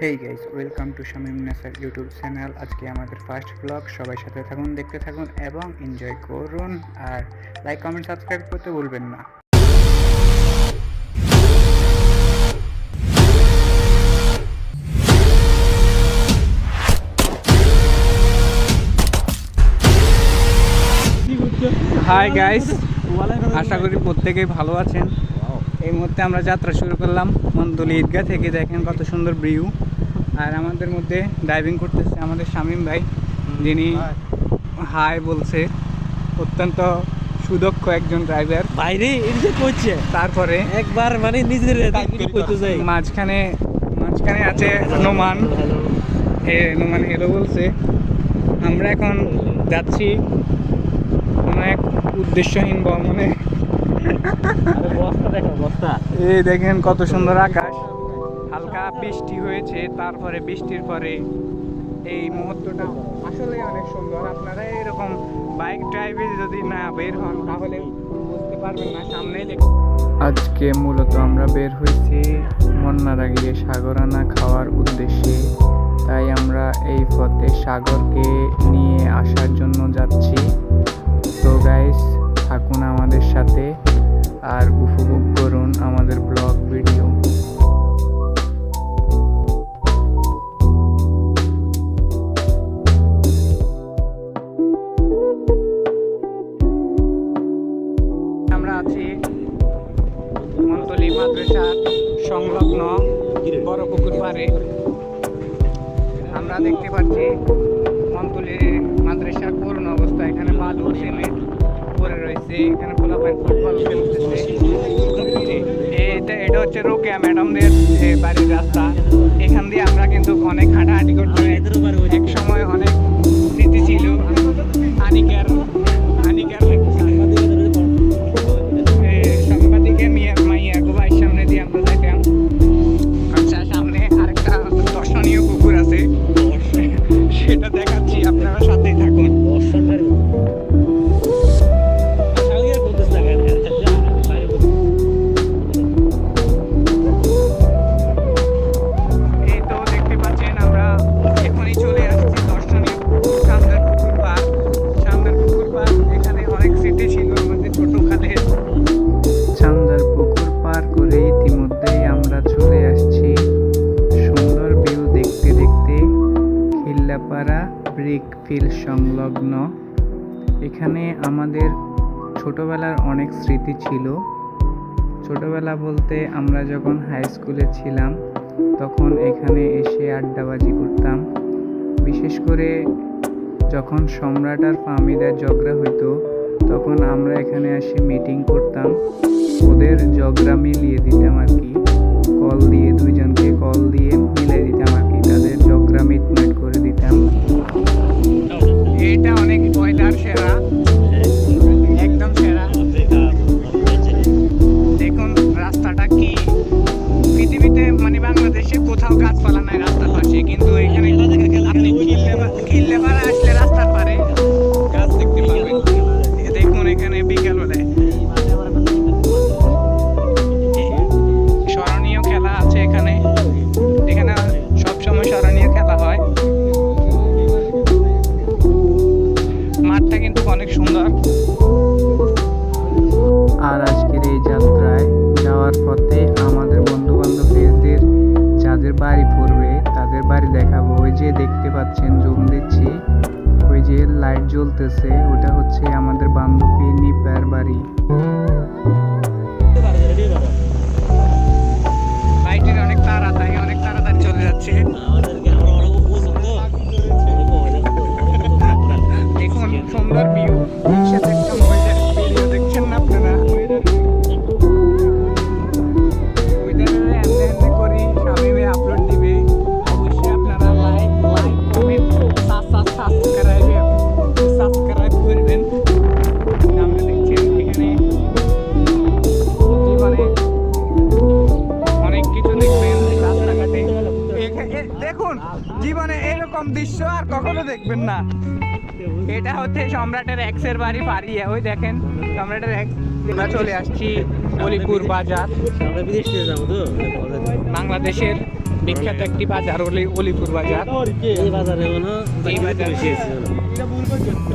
Hey guys welcome to Shamim Nasar YouTube channel আজকে আমাদের first blog সবাই সাথে থাকুন, দেখতে থাকুন এবং এনজয় করুন। আর লাইক কমেন্ট সাবস্ক্রাইব করতে ভুলবেন না। হাই গাইস আশা করি প্রত্যেকেই ভালো আছেন। এই মুহূর্তে আমরা যাত্রা শুরু করলাম মন্দলি ঈদগাহ থেকে। দেখেন কত সুন্দর ভিউ আর আমাদের মধ্যে ড্রাইভিং করতেছে আমাদের শামীম ভাই যিনি হাই বলছে। অত্যন্ত সুদক্ষ একজন ড্রাইভার বাইরে এদিকে করছে। তারপরে একবার মানে নিজের মাঝখানে মাঝখানে আছে নোমান হে নোমান হেলো বলছে। আমরা এখন যাচ্ছি কোনো এক উদ্দেশ্যহীন ভ্রমণে। এই দেখেন কত সুন্দর আকাশ। হালকা বৃষ্টি হয়েছে, তারপরে বৃষ্টির পরে এই মুহূর্তটা আসলে অনেক সুন্দর। আপনারা এরকম বাইক ড্রাইভে যদি না বের হন, তাহলে বুঝতে পারবেন না, সামনেই আজকে মূলত আমরা বের হয়েছি মন্নারা গিয়ে সাগরানা খাওয়ার উদ্দেশ্যে। তাই আমরা এই পথে সাগরকে নিয়ে আসার জন্য যাচ্ছি। তো গাইস থাকুন আমাদের সাথে আর উপভোগ করুন আমাদের ব্লগ ভিডিও। আমরা আছি মন্তলি মাদ্রাসার সংলগ্ন বড় পুকুর পাড়ে। আমরা দেখতে পাচ্ছি মন্তলি মাদ্রাসার করুণ অবস্থা, এখানে বালু সিমেন্ট এখানে পোলাপাইন ফুটবল খেলতেছে। এটা এটা হচ্ছে রোকেয়া ম্যাডামদের যে বাড়ির রাস্তা। এখান দিয়ে আমরা কিন্তু অনেক হাঁটাহাঁটি করতে এক সময় অনেক স্মৃতি ছিল। আনিকার ব্রিক ফিল সংলগ্ন। এখানে আমাদের ছোটবেলার অনেক স্মৃতি ছিল। ছোটবেলা বলতে আমরা যখন হাই স্কুলে ছিলাম, তখন এখানে এসে আড্ডাবাজি করতাম। বিশেষ করে যখন সম্রাট আর ফাহমিদার ঝগড়া হইতো, তখন আমরা এখানে এসে মিটিং করতাম। ওদের ঝগড়া মিলিয়ে দিতাম আর কি। কল দিয়ে দুইজনকে আর আজকের এই যাত্রায় যাওয়ার পথে আমাদের বন্ধু বান্ধবদের যাদের বাড়ি পড়বে, তাদের বাড়ি দেখাবো। ওই যে দেখতে পাচ্ছেন, জুম দিচ্ছি। ওই যে লাইট জ্বলতেছে, ওটা হচ্ছে আমাদের বান্ধবী নিপার বাড়ি। কখনো দেখবেন না। এটা হচ্ছে সম্রাটের এক্সের বাড়ি পারিয়ে ওই দেখেন, সম্রাটের এক্স আমরা চলে আসছি অলিপুর বাজার। বাংলাদেশের বিখ্যাত একটি বাজার হলি অলিপুর বাজার।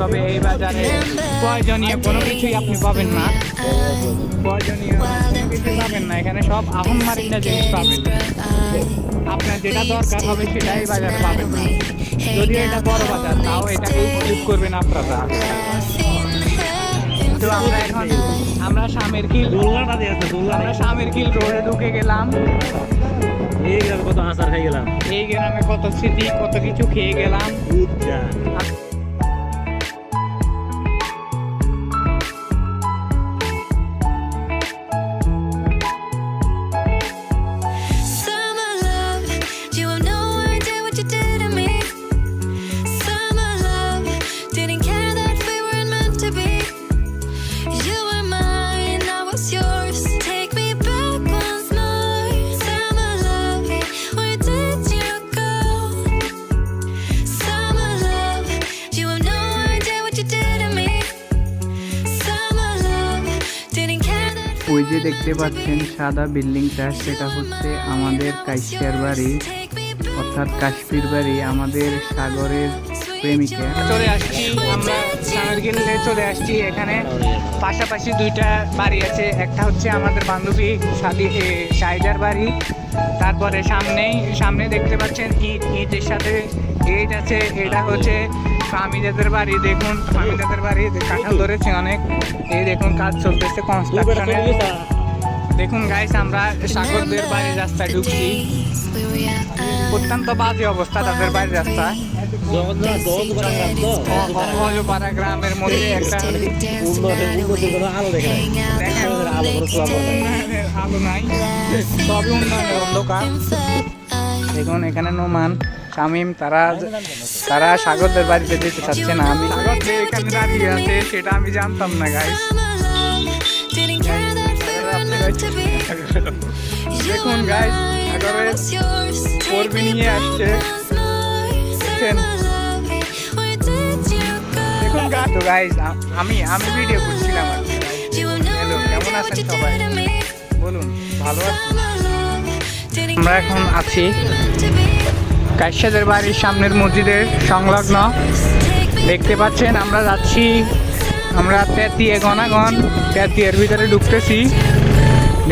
তবে এই বাজারে প্রয়োজনীয় কোনো কিছুই আপনি পাবেন না। প্রয়োজনীয় পাবেন না। এখানে সব আহম মারিনা জিনিস পাবেন। আপনার যেটা দরকার হবে সেটাই বাজারে পাবেন না। যদিও এটা বড় বাজার তাও এটাকে ইউজ করবেন আপনারা। তো আমরা এখন আমরা স্বামীর কিল আমরা স্বামীর কিল রোডে ঢুকে গেলাম। এই গ্রামে কত আচার খাই গেলাম। এই গ্রামে কত স্মৃতি কত কিছু খেয়ে গেলাম। দেখতে পাচ্ছেন সাদা বিল্ডিংটা সেটা হচ্ছে আমাদের কাইশিয়ার বাড়ি অর্থাৎ কাশ্মীর বাড়ি আমাদের সাগরের প্রেমিকা। চলে আসছি আমরা সাগর গিলে চলে আসছি। এখানে পাশাপাশি দুইটা বাড়ি আছে। একটা হচ্ছে আমাদের বান্ধবী সাদি এ, সাইদার বাড়ি। তারপরে সামনেই সামনে দেখতে পাচ্ছেন ইট ইটের সাথে গেট আছে। এটা হচ্ছে ফামিদাদের বাড়ি। দেখুন ফামিদাদের বাড়ি কাঁঠাল ধরেছে অনেক। এই দেখুন কাজ চলতেছে কনস্ট্রাকশনের দেখুন গাইস আমরা সাগরদের বাড়ির রাস্তায় ঢুকছি? অত্যন্ত বাজে অবস্থা তাদের বাড়ির রাস্তা গ্রামের মধ্যে একটা আলো নাই সবই উন্নয়নের অন্ধকার। দেখুন, এখানে নোমান, শামিম, তারা তারা সাগরদের বাড়িতে যেতে চাচ্ছে না। আমি সাগর যে এখানে দাঁড়িয়ে আছে, সেটা আমি জানতাম না গাইস দেখুন গাইস সাগরের কর্মী নিয়ে আসছে। দেখুন তো গাইস আমি আমি ভিডিও করছিলাম আর হ্যালো কেমন আছেন সবাই? বলুন ভালো আছেন? আমরা এখন আছি কাইসাদের বাড়ির সামনের মসজিদের সংলগ্ন। দেখতে পাচ্ছেন আমরা যাচ্ছি আমরা তেতিয়ে গনাগন তেতিয়ের ভিতরে ঢুকতেছি।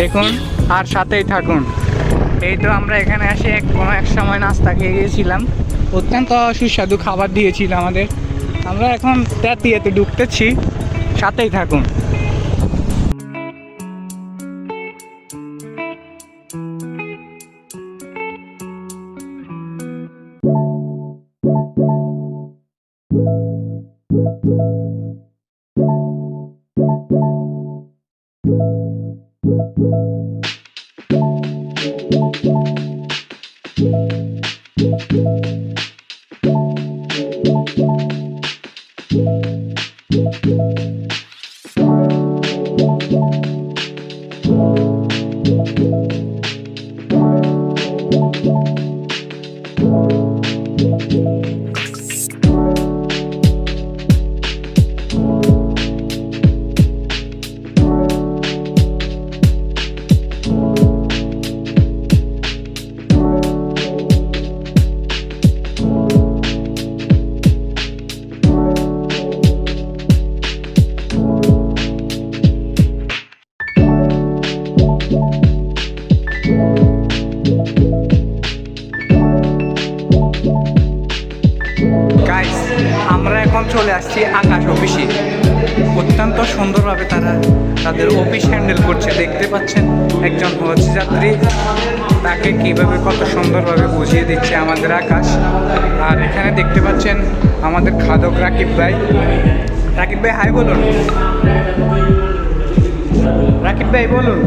দেখুন, আর সাথেই থাকুন। এই তো আমরা এখানে এসে এক কোনো এক সময় নাস্তা খেয়ে গিয়েছিলাম। অত্যন্ত সুস্বাদু খাবার দিয়েছিল আমাদের। আমরা এখন তেতিয়েতে ঢুকতেছি। সাথেই থাকুন। গাইস সুন্দরভাবে তারা তাদের অফিস হ্যান্ডেল করছে। দেখতে পাচ্ছেন একজন হজ যাত্রী তাকে কীভাবে কত সুন্দরভাবে বুঝিয়ে দিচ্ছে আমাদের আকাশ। আর এখানে দেখতে পাচ্ছেন আমাদের খাদক রাকিব ভাই। রাকিব ভাই হাই বলুন। রাকিব ভাই, বলুন।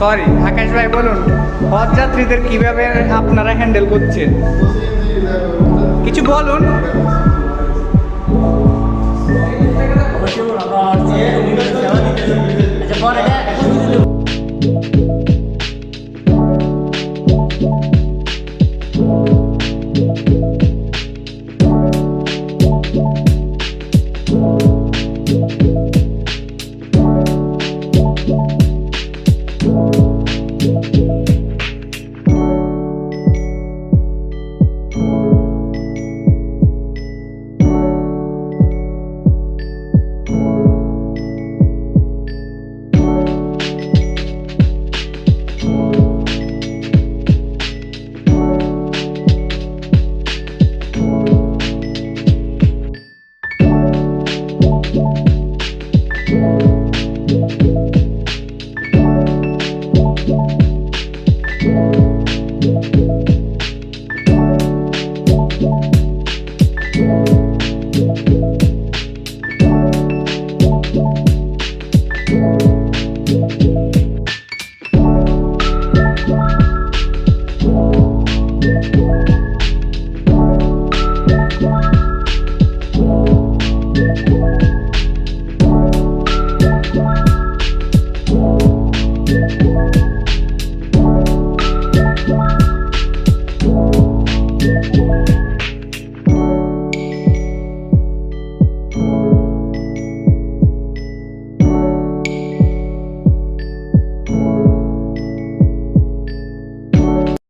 সরি আকাশ ভাই, বলুন। হজ যাত্রীদের কীভাবে আপনারা হ্যান্ডেল করছেন? কিছু বলুন। আচ্ছা পরে